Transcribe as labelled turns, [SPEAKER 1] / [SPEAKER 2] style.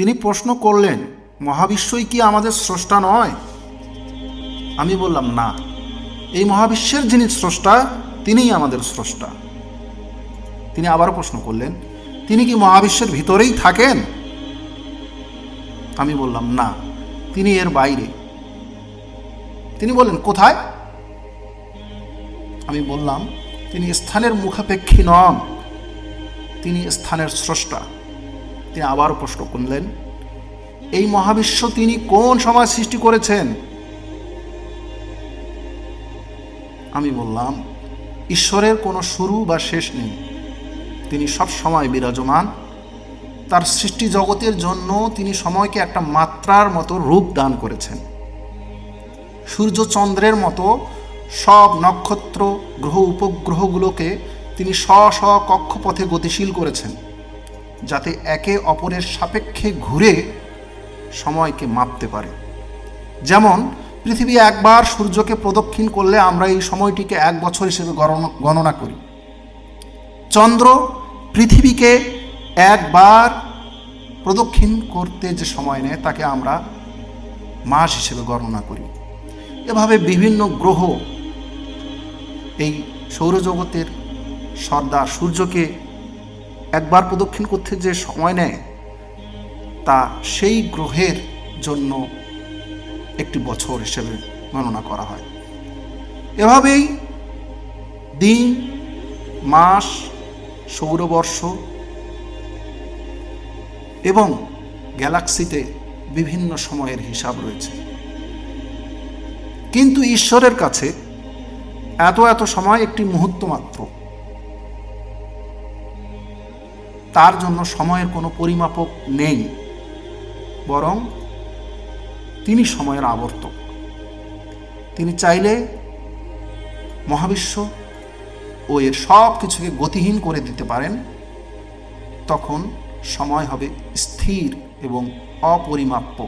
[SPEAKER 1] তিনি প্রশ্ন করলেন, মহাবিশ্বই কি আমাদের স্রষ্টা নয়? আমি বললাম, না। এই মহাবিশ্বের যিনি স্রষ্টা, তিনিই আমাদের স্রষ্টা। তিনি আবারও প্রশ্ন করলেন, তিনি কি মহাবিশ্বের ভিতরেই থাকেন? আমি বললাম, না। তিনি এর বাইরে। তিনি বললেন, কোথায়? আমি বললাম, তিনি স্থানের মুখাপেক্ষী নন। তিনি স্থানের স্রষ্টা। তিনি আবারও প্রশ্ন করলেন, এই মহাবিশ্ব তিনি কোন সময় সৃষ্টি করেছেন? আমি বললাম, ঈশ্বরের কোনো শুরু বা শেষ নেই। তিনি সব সময় বিরাজমান। তার সৃষ্টি জগতের জন্য তিনি সময়কে একটা মাত্রার মতো রূপ দান করেছেন। সূর্য চন্দ্রের মতো সব নক্ষত্র, গ্রহ, উপগ্রহগুলোকে তিনি স্ব স্ব কক্ষপথে গতিশীল করেছেন। যাতে একে অপরের সাপেক্ষে ঘুরে সময়কে মাপতে পারে। যেমন, পৃথিবী একবার সূর্যকে প্রদক্ষিণ করলে আমরা এই সময়টিকে এক বছর হিসেবে গণনা- করি। চন্দ্র পৃথিবীকে একবার প্রদক্ষিণ করতে যে সময় নেয়, তাকে আমরা মাস হিসেবে গণনা করি। এভাবে বিভিন্ন গ্রহ এই সৌরজগতের সর্দার সূর্যকে একবার প্রদক্ষিণ করতে যে সময় নেয়, তা সেই গ্রহের জন্য একটি বছর হিসেবে গণনা করা হয়। এভাবেই দিন, মাস, সৌরবর্ষ এবং গ্যালাক্সিতে বিভিন্ন সময়ের হিসাব রয়েছে। কিন্তু ঈশ্বরের কাছে এত এত সময় একটি মুহূর্ত মাত্র। তার জন্য সময়ের কোনো পরিমাপক নেই, বরং তিনি সময়ের আবর্তক। তিনি চাইলে মহাবিশ্ব ও এর সব কিছুকে গতিহীন করে দিতে পারেন, তখন সময় হবে স্থির এবং অপরিমাপ্য।